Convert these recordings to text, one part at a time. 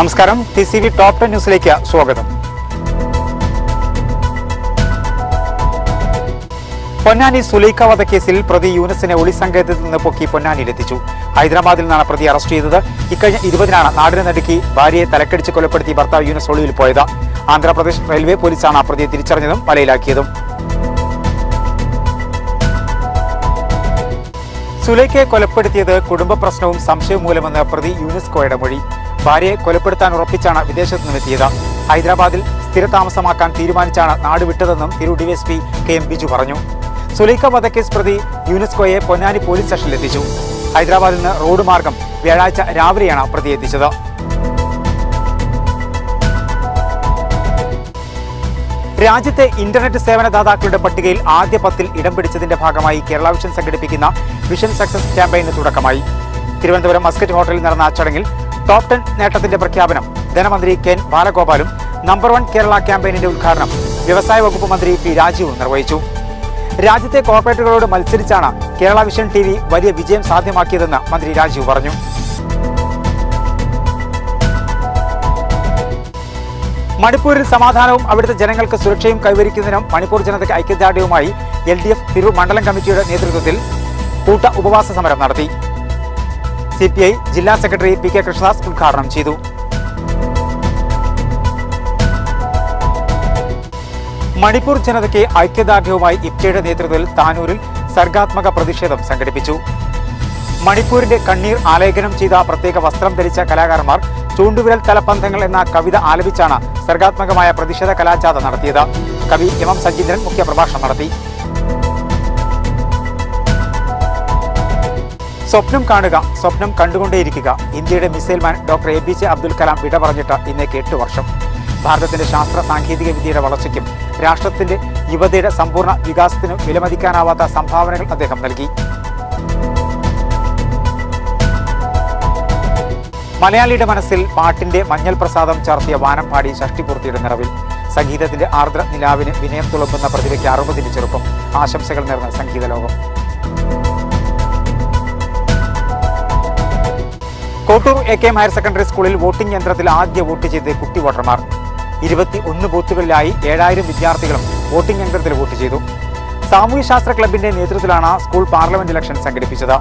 നമസ്കാരം. T C V top ten ന്യൂസിലേക്ക് സ്വാഗതം. പൊന്നാനി സുലൈഖ വധക്കേസിൽ പ്രതി യൂനസിനെ ഒളിസങ്കേതത്തിൽ നിന്ന് പൊക്കി പൊന്നാനിയിലെത്തിച്ചു. ഹൈദരാബാദിൽ നിന്നാണ് പ്രതി അറസ്റ്റ് ചെയ്തത്. ഇക്കഴിഞ്ഞ ഇരുപതിനാണ് നാടിനെ നടുക്കി ഭാര്യയെ തലക്കടിച്ച് കൊലപ്പെടുത്തി ഭർത്താവ് യൂനസ് ഒളിയിൽ പോയത്. ആന്ധ്രാപ്രദേശ് റെയിൽവേ പോലീസാണ് പ്രതിയെ തിരിച്ചറിഞ്ഞതും വലയിലാക്കിയതും സുലൈഖയെ കൊലപ്പെടുത്തിയത് കുടുംബ പ്രശ്നവും സംശയവും മൂലമെന്ന് പ്രതി യുനെസ്കോയുടെ മൊഴി. ഭാര്യയെ കൊലപ്പെടുത്താൻ ഉറപ്പിച്ചാണ് വിദേശത്ത് നിന്നെത്തിയത്. ഹൈദരാബാദിൽ സ്ഥിരതാമസമാക്കാൻ തീരുമാനിച്ചാണ് നാട് വിട്ടതെന്നും തിരു ഡിവൈഎസ്പി കെ എം ബിജു പറഞ്ഞു. സുലൈഖ വധക്കേസ് പ്രതി യുനെസ്കോയെ പൊന്നാനി പോലീസ് സ്റ്റേഷനിൽ എത്തിച്ചു. ഹൈദരാബാദിൽ നിന്ന് റോഡ് മാർഗം വ്യാഴാഴ്ച രാവിലെയാണ് പ്രതി എത്തിച്ചത്. രാജ്യത്തെ ഇന്റർനെറ്റ് സേവനദാതാക്കളുടെ പട്ടികയിൽ ആദ്യ പത്തിൽ ഇടം പിടിച്ചതിന്റെ ഭാഗമായി കേരള വിഷൻ സംഘടിപ്പിക്കുന്ന വിഷൻ സക്സസ് ക്യാമ്പയിന് തുടക്കമായി. തിരുവനന്തപുരം മസ്കറ്റ് ഹോട്ടലിൽ നടന്ന ചടങ്ങിൽ ടോപ്പ് ടെൻ നേട്ടത്തിന്റെ പ്രഖ്യാപനം. ധനമന്ത്രി കെൻ ബാലഗോപാലും നമ്പർ വൺ കേരള ക്യാമ്പയിനിന്റെ ഉദ്ഘാടനം വ്യവസായ വകുപ്പ് മന്ത്രി പി രാജീവും നിർവഹിച്ചു. രാജ്യത്തെ കോർപ്പറേറ്റുകളോട് മത്സരിച്ചാണ് കേരള വിഷൻ ടി വലിയ വിജയം സാധ്യമാക്കിയതെന്ന് മന്ത്രി രാജീവ് പറഞ്ഞു. മണിപ്പൂരിൽ സമാധാനവും അവിടുത്തെ ജനങ്ങൾക്ക് സുരക്ഷയും കൈവരിക്കുന്നതിനും മണിപ്പൂർ ജനതയ്ക്ക് ഐക്യദാർഢ്യവുമായി എൽ ഡി എഫ് തിരൂർ മണ്ഡലം കമ്മിറ്റിയുടെ നേതൃത്വത്തിൽ കൂട്ട ഉപവാസ സമരം നടത്തി. സി പി ഐ ജില്ലാ സെക്രട്ടറി പി കെ കൃഷ്ണദാസ് ഉദ്ഘാടനം ചെയ്തു. മണിപ്പൂർ ജനതയ്ക്ക് ഐക്യദാർഢ്യവുമായി ഇപ്റ്റയുടെ നേതൃത്വത്തിൽ താനൂരിൽ സർഗാത്മക പ്രതിഷേധം സംഘടിപ്പിച്ചു. മണിപ്പൂരിന്റെ കണ്ണീർ ആലേഖനം ചെയ്ത പ്രത്യേക വസ്ത്രം ധരിച്ച കലാകാരന്മാർ ചൂണ്ടുവിരൽ തലപ്പന്തങ്ങൾ എന്ന കവിത ആലപിച്ചാണ് സർഗാത്മകമായ പ്രതിഷേധ കലാജാഥ നടത്തിയത്. കവി എം എം സജീന്ദ്രൻ മുഖ്യപ്രഭാഷണം നടത്തി. സ്വപ്നം കാണുക സ്വപ്നം കണ്ടുകൊണ്ടേയിരിക്കുക. ഇന്ത്യയുടെ missile man doctor A P J Abdul Kalam വിട പറഞ്ഞിട്ട് ഇന്നേക്ക് എട്ട് വർഷം. ഭാരതത്തിന്റെ ശാസ്ത്ര സാങ്കേതിക വിദ്യയുടെ വളർച്ചയ്ക്കും രാഷ്ട്രത്തിന്റെ യുവതയുടെ സമ്പൂർണ വികാസത്തിനും വിലമതിക്കാനാവാത്ത സംഭാവനകൾ അദ്ദേഹം നൽകി. മലയാളിയുടെ മനസ്സിൽ പാട്ടിന്റെ മഞ്ഞൾ പ്രസാദം ചാർത്തിയ വാനമ്പാടി ഷഷ്ടിപൂർത്തിയുടെ നിറവിൽ. സംഗീതത്തിന്റെ ആർദ്ര നിലാവിന് വിനയം തുളുമ്പുന്ന പ്രതിഭയ്ക്ക് അറുപതിന് ചെറുപ്പം. ആശംസകൾ നേർന്ന സംഗീത ലോകം Kottoor A K higher secondary സ്കൂളിൽ വോട്ടിംഗ് യന്ത്രത്തിൽ ആദ്യ വോട്ട് ചെയ്ത് കുട്ടി വോട്ടർമാർ. ഇരുപത്തി ഒന്ന് ബൂത്തുകളിലായി ഏഴായിരം വിദ്യാർത്ഥികളും വോട്ടിംഗ് യന്ത്രത്തിൽ വോട്ട് ചെയ്തു. സാമൂഹ്യശാസ്ത്ര ക്ലബിന്റെ നേതൃത്വത്തിലാണ് സ്കൂൾ പാർലമെന്റ് ഇലക്ഷൻ സംഘടിപ്പിച്ചത്.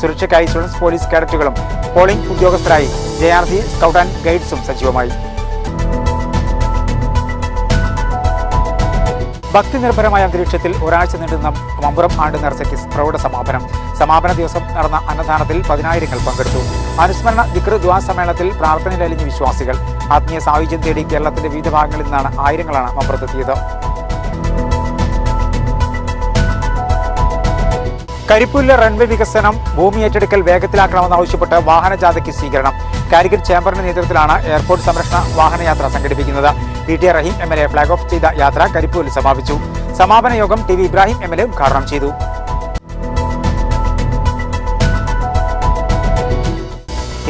സുരക്ഷയ്ക്കായി സ്റ്റുഡൻസ് പോലീസ് കേഡറ്റുകളും polling ഉദ്യോഗസ്ഥരായി J R C scout and ഗൈഡ്സും സജീവമായി. ഭക്തിനിർഭരമായ അന്തരീക്ഷത്തിൽ ഒരാഴ്ച നീണ്ടുന്ന മമ്പുറം ആണ്ട് നർസറ്റിസ് പ്രൗഢ സമാപനം. സമാപന ദിവസം നടന്ന അന്നദാനത്തിൽ പതിനായിരങ്ങൾ പങ്കെടുത്തു. അനുസ്മരണ ദിക്ര ദ്വാ സമ്മേളനത്തിൽ പ്രാർത്ഥനയിലലിഞ്ഞ വിശ്വാസികൾ. ആത്മീയ സാഹചര്യം തേടി കേരളത്തിന്റെ വിവിധ ഭാഗങ്ങളിൽ നിന്നാണ് ആയിരങ്ങളാണ് മമ്പുറത്തെത്തിയത്. കരിപ്പൂരിലെ റൺവേ വികസനം ഭൂമി ഏറ്റെടുക്കൽ വേഗത്തിലാക്കണമെന്നാവശ്യപ്പെട്ട് വാഹനജാഥയ്ക്ക് സ്വീകരണം. കാലിക്കറ്റ് ചേംബറിന്റെ നേതൃത്വത്തിലാണ് എയർപോർട്ട് സംരക്ഷണ വാഹനയാത്ര സംഘടിപ്പിക്കുന്നത്. P T Rahim M L A flag off ചെയ്ത യാത്ര കരിപ്പൂരിൽ സമാപിച്ചു. സമാപന യോഗം T V Ibrahim M L A ഉദ്ഘാടനം ചെയ്തു.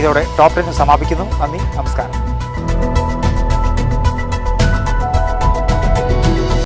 ഇതോടെ ടോപ്പ് ടെൻ സമാപിക്കുന്നു. നന്ദി നമസ്കാരം.